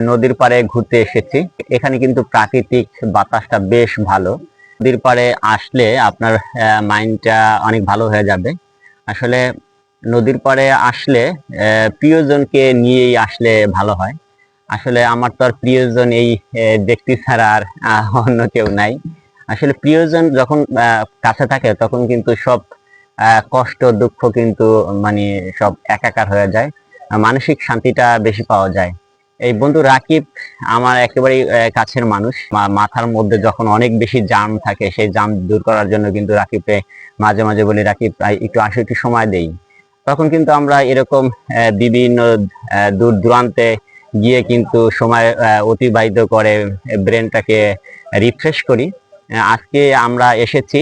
নদীর পাড়ে ঘুরতে এসেছি। এখানে কিন্তু প্রাকৃতিক বাতাসটা বেশ ভালো। নদীর পাড়ে আসলে আপনার মাইন্ডটা অনেক ভালো হয়ে যাবে। আসলে নদীর পাড়ে আসলে প্রিয়জনকে নিয়েই আসলে ভালো হয়। আসলে আমার তো আর প্রিয়জন এই ব্যক্তি ছাড়া আর অন্য কেউ নাই। আসলে প্রিয়জন যখন কাছে থাকে তখন কিন্তু সব কষ্ট, দুঃখ কিন্তু মানে সব একাকার হয়ে যায়। মানসিক শান্তিটা বেশি পাওয়া যায়। এই বন্ধু রাকিব আমার একেবারে কাছের মানুষ। মাথার মধ্যে যখন অনেক বেশি জাম থাকে, সেই জাম দূর করার জন্য কিন্তু রাকিবকে মাঝে মাঝে বলি, রাকিব একটু আসো, একটু সময় দেই। তখন কিন্তু আমরা এরকম বিভিন্ন দূর দূরান্তে গিয়ে কিন্তু সময় অতিবাহিত করে ব্রেনটাকে রিফ্রেশ করি। আজকে আমরা এসেছি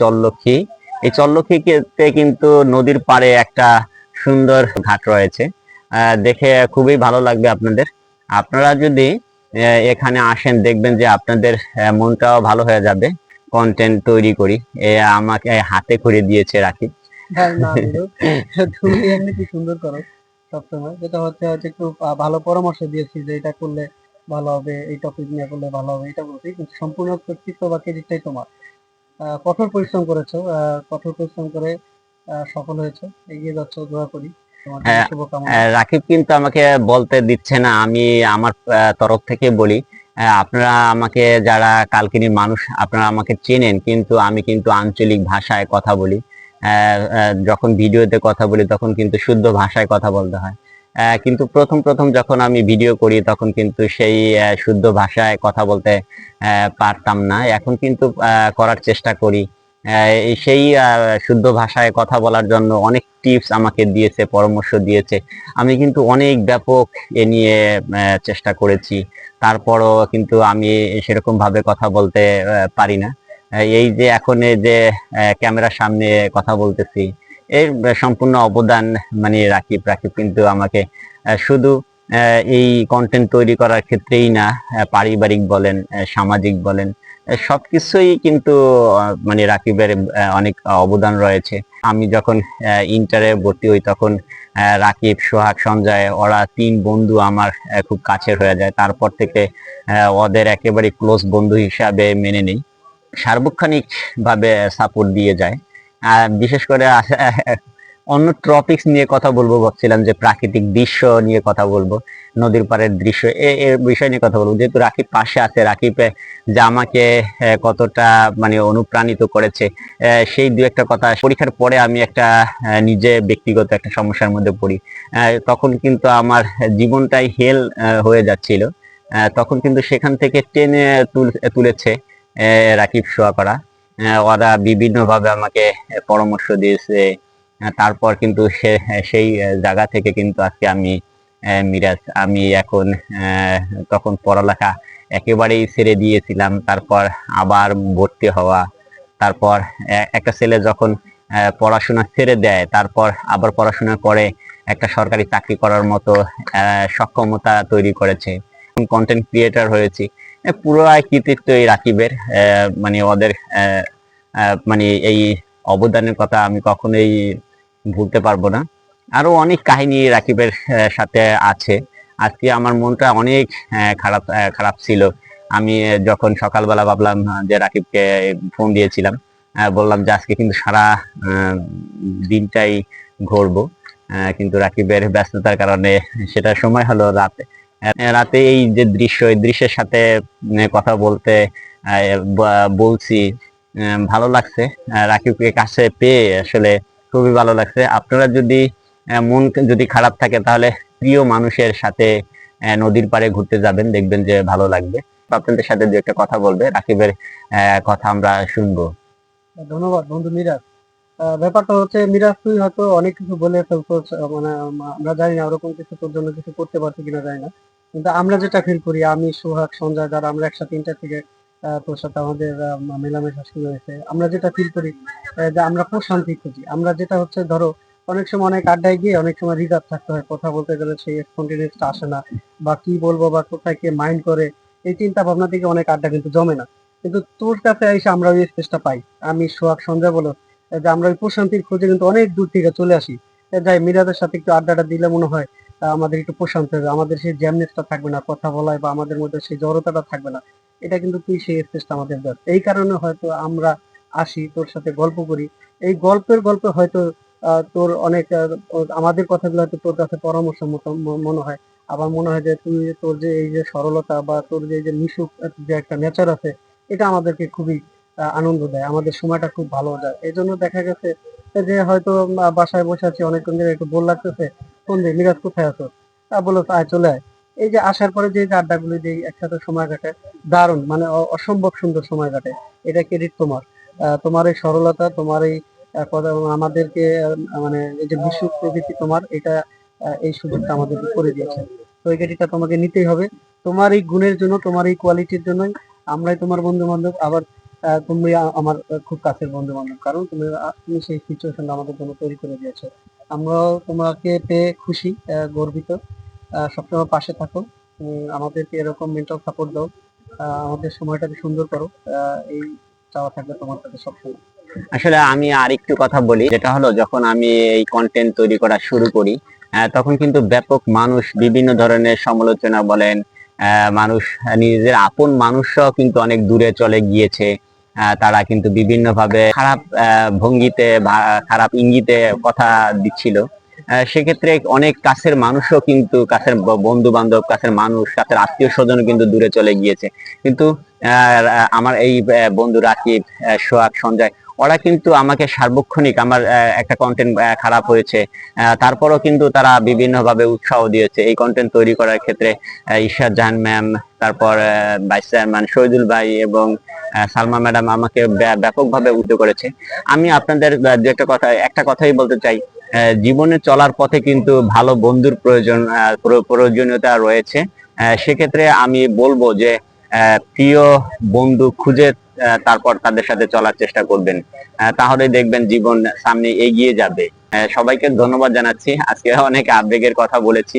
চল্লক্ষী। এই চল্লক্ষীতে কিন্তু নদীর পাড়ে একটা সুন্দর ঘাট রয়েছে। দেখে খুবই ভালো লাগবে আপনাদের। আপনারা যদি এখানে আসেন, দেখবেন যে আপনাদের মনটাও ভালো হয়ে যাবে। কন্টেন্ট তৈরি করি। এ আমাকে হাতে করে দিয়েছে নিরু। তুমি এমনি কি সুন্দর করো সবসময়। যেটা হচ্ছে হচ্ছে একটু ভালো পরামর্শ দিয়েছি যে এটা করলে ভালো হবে, এই টপিক নিয়ে করলে ভালো হবে, এটা বলছি। কিন্তু সম্পূর্ণ কর্তৃত্ব বা ক্রেডিটটাই তোমার। কঠোর পরিশ্রম করেছ কঠোর পরিশ্রম করে সফল হয়েছো। এগিয়ে যাচ্ছ, দোয়া করি। হ্যাঁ, আহ, রাকিব কিন্তু আমাকে বলতে দিচ্ছে না আমি আমার তরফ থেকে বলি। আপনারা আমাকে যারা কালকিনির মানুষ আপনারা আমাকে চেনেন কিন্তু আমি কিন্তু আঞ্চলিক ভাষায় কথা বলি। যখন ভিডিওতে কথা বলি তখন কিন্তু শুদ্ধ ভাষায় কথা বলতে হয়। আহ, কিন্তু প্রথম প্রথম যখন আমি ভিডিও করি তখন কিন্তু সেই শুদ্ধ ভাষায় কথা বলতে আহ, পারতাম না। এখন কিন্তু আহ, করার চেষ্টা করি। সেই শুদ্ধ ভাষায় কথা বলার জন্য অনেক টিপস আমাকে দিয়েছে, পরামর্শ দিয়েছে। আমি কিন্তু অনেক ব্যাপক এ নিয়ে চেষ্টা করেছি। তারপরও কিন্তু আমি সেরকম ভাবে কথা বলতে পারি না। এই যে এখন যে ক্যামেরার সামনে কথা বলতেছি, এর সম্পূর্ণ অবদান মানে রাকিব রাকিব কিন্তু আমাকে। শুধু এই কন্টেন্ট তৈরি করার ক্ষেত্রেই না পারিবারিক বলেন সামাজিক বলেন সবকিছুই কিন্তু মানে রাকিবের অনেক অবদান রয়েছে। আমি যখন ইন্টারে ভর্তি হই তখন রাকিব, সোহাগ, সঞ্জয়, ওরা তিন বন্ধু আমার খুব কাছের হয়ে যায়। তারপর থেকে ওদের একেবারে ক্লোজ বন্ধু হিসাবে মেনে নেই। সার্বক্ষণিক ভাবে সাপোর্ট দিয়ে যায়। বিশেষ করে অন্য টপিকস নিয়ে কথা বলব, ভাবছিলাম যে প্রাকৃতিক দৃশ্য নিয়ে কথা বলব, নদীর পাড়ের দৃশ্য এর বিষয় নিয়ে কথা বলব। যেহেতু রাকিব পাশে আছে, রাকিবে যে আমাকে কতটা মানে অনুপ্রাণিত করেছে সেই দু একটা কথা পরীক্ষার পরে আমি একটা নিজে ব্যক্তিগত একটা সমস্যার মধ্যে পড়ি। তখন কিন্তু আমার জীবনটাই হেল হয়ে যাচ্ছিল। তখন কিন্তু সেখান থেকে টেনে তুল- তুলেছে রাকিব শোয়া করা ওরা বিভিন্নভাবে আমাকে পরামর্শ দিয়েছে তারপর কিন্তু সে সেই জায়গা থেকে কিন্তু আজকে আমি মিরাজ, আমি এখন তখন পড়ালেখা একেবারেই ছেড়ে দিয়েছিলাম। তারপর আবার ভর্তি হওয়া, তারপর একটা ছেলে যখন পড়াশোনা ছেড়ে দেয়, তারপর আবার পড়াশোনা করে একটা সরকারি চাকরি করার মতো সক্ষমতা তৈরি করেছে। কন্টেন্ট ক্রিয়েটার হয়েছি। পুরো কৃতিত্ব এই রাকিবের মানে ওদের মানে এই অবদানের কথা আমি কখনোই ভুলতে পারব না। আরও অনেক কাহিনী রাকিবের সাথে আছে। আজকে আমার মনটা অনেক খারাপ খারাপ ছিল। আমি যখন সকালবেলা ভাবলাম যে রাকিবকে ফোন দিয়েছিলাম বললাম যে আজকে কিন্তু সারা দিনটাই ঘুরবো। কিন্তু রাকিবের ব্যস্ততার কারণে সেটা সময় হলো রাতে। রাতে এই যে দৃশ্য, এই দৃশ্যের সাথে কথা বলতে বলছি ভালো লাগছে। রাকিবকে কাছে পেয়ে আসলে খুবই ভালো লাগছে। আপনারা যদি মন যদি খারাপ থাকে তাহলে প্রিয় মানুষের সাথে নদীর পাড়ে ঘুরতে যাবেন, দেখবেন যে ভালো লাগবে। আপনাদের সাথে দু একটা কথা বলবে, রাকিবের কথা আমরা শুনব। ধন্যবাদ বন্ধু মিরাজ। ব্যাপারটা হচ্ছে মিরাজ, তুই হয়তো অনেক কিছু বলে ফেলতো মানে আমরা জানি না ওরকম কিছু তোর জন্য কিছু করতে পারছি কিনা, জানি না। কিন্তু আমরা যেটা ফিল করি, আমি, সোহাগ, সঞ্জয়, যারা আমরা একসাথে তিনটা থেকে তোর সাথে আমাদের মেলামেশা শুরু হয়েছে। আমরা যেটা ফিল করি যে আমরা প্রশান্তি খুঁজি। আমরা যেটা হচ্ছে, ধরো, অনেক সময় অনেক আড্ডায় গিয়ে অনেক সময় রিজার্ভ থাকতে হয়। কথা বলতে গেলে সেই স্পন্টেনিয়াসটা আসে না। বা কি বলব বা কোথায় কে মাইন্ড করে, এই চিন্তা ভাবনা থেকে অনেক আড্ডা কিন্তু জমে না। কিন্তু তোর কাছে এসে আমরা ওই স্পেসটা পাই। আমি সোহাগ সঞ্জয় বলো যে আমরা ওই প্রশান্তির খোঁজে কিন্তু অনেক দূর থেকে চলে আসি। যাই মিরাজের সাথে একটু আড্ডাটা দিলে মনে হয় আমাদের একটু প্রশান্ত হবে। আমাদের সেই জ্যামনেসটা থাকবে না। কথা বলায় বা আমাদের মধ্যে সেই জড়তাটা থাকবে না। এটা কিন্তু তুই সেই স্পেসটা আমাদের দেয় এই কারণে হয়তো আমরা আসি, তোর সাথে গল্প করি। এই গল্পের গল্পে হয়তো তোর অনেক আমাদের কথাগুলো হয়তো তোর কাছে পরামর্শ মতো মনে হয়। আবার মনে হয় যে তুই তোর যে এই যে সরলতা বা তোর যে এই যে মিশুক যে একটা নেচার আছে, এটা আমাদেরকে খুবই আনন্দ দেয়। আমাদের সময়টা খুব ভালো যায়। এই জন্য দেখা গেছে যে হয়তো বাসায় বসে আছি, অনেকক্ষণ ধরে একটু বোর লাগতেছে। ফোন দিয়ে মিরাজ কোথায় আছো? তা বলো আয় চলে আয়। এই যে আসার পরে যে যে আড্ডাগুলি যে একসাথে সময় কাটে, দারুণ মানে অসম্ভব সুন্দর সময় কাটে। এটা ক্রেডিট তোমার? তোমার এই সরলতা, তোমার এই আমাদেরকে মানে এই যে বিশ্ব প্রকৃতি তোমার, এটা এই সুযোগটা আমাদেরকে করে দিয়েছে। তো এই ক্রেডিটটা তোমাকে নিতেই হবে। তোমার এই গুণের জন্য, তোমার এই কোয়ালিটির জন্যই আমরাই তোমার বন্ধু বান্ধব আবার তুমি আমার খুব কাছের বন্ধু বান্ধব কারণ তুমি তুমি সেই সিচুয়েশনটা আমাদের জন্য তৈরি করে দিয়েছ। আমরাও তোমাকে পেয়ে খুশি গর্বিত। সবসময় পাশে থাকো। আমাদেরকে এরকম মেন্টাল সাপোর্ট দাও। আমাদের সময়টাকে সুন্দর করো। এই চাওয়া থাকবে তোমার সাথে সবসময়। আসলে আমি আর একটু কথা বলি, যেটা হলো যখন আমি এই কন্টেন্ট তৈরি করা শুরু করি তখন কিন্তু ব্যাপক মানুষ বিভিন্ন ধরনের সমালোচনা বলেন মানুষ নিজেদের আপন মানুষরাও কিন্তু অনেক দূরে চলে গিয়েছে। তারা কিন্তু বিভিন্নভাবে খারাপ ভঙ্গিতে খারাপ ইঙ্গিতে কথা দিচ্ছিল। সেক্ষেত্রে অনেক কাছের মানুষও কিন্তু, কাছের বন্ধু বান্ধব কাছের মানুষ, কাছের আত্মীয় স্বজন কিন্তু দূরে চলে গিয়েছে। কিন্তু আমার এই বন্ধু রাকিব সোহাগ, সঞ্জয়, ওরা কিন্তু আমাকে সার্বক্ষণিক আমার একটা কন্টেন্ট খারাপ হয়েছে। তারপরও কিন্তু তারা বিভিন্ন ভাবে উৎসাহ দিয়েছে। এই কন্টেন্ট তৈরি করার ক্ষেত্রে ইশাদ জাহান ম্যাম, তারপর ভাইস চেয়ারম্যান শহীদুল ভাই এবং সালমা ম্যাডাম আমাকে ব্য- ব্যাপকভাবে উদ্যোগ করেছে। আমি আপনাদের দু একটা কথা, একটা কথাই বলতে চাই। জীবনে চলার পথে কিন্তু ভালো বন্ধুর প্রয়োজন প্রয়োজনীয়তা রয়েছে। সেক্ষেত্রে আমি বলব যে প্রিয় বন্ধু খুঁজে তারপর তাদের সাথে চলার চেষ্টা করবেন। তাহলে দেখবেন জীবন সামনে এগিয়ে যাবে। সবাইকে ধন্যবাদ জানাচ্ছি। আজকে অনেক আবেগের কথা বলেছি।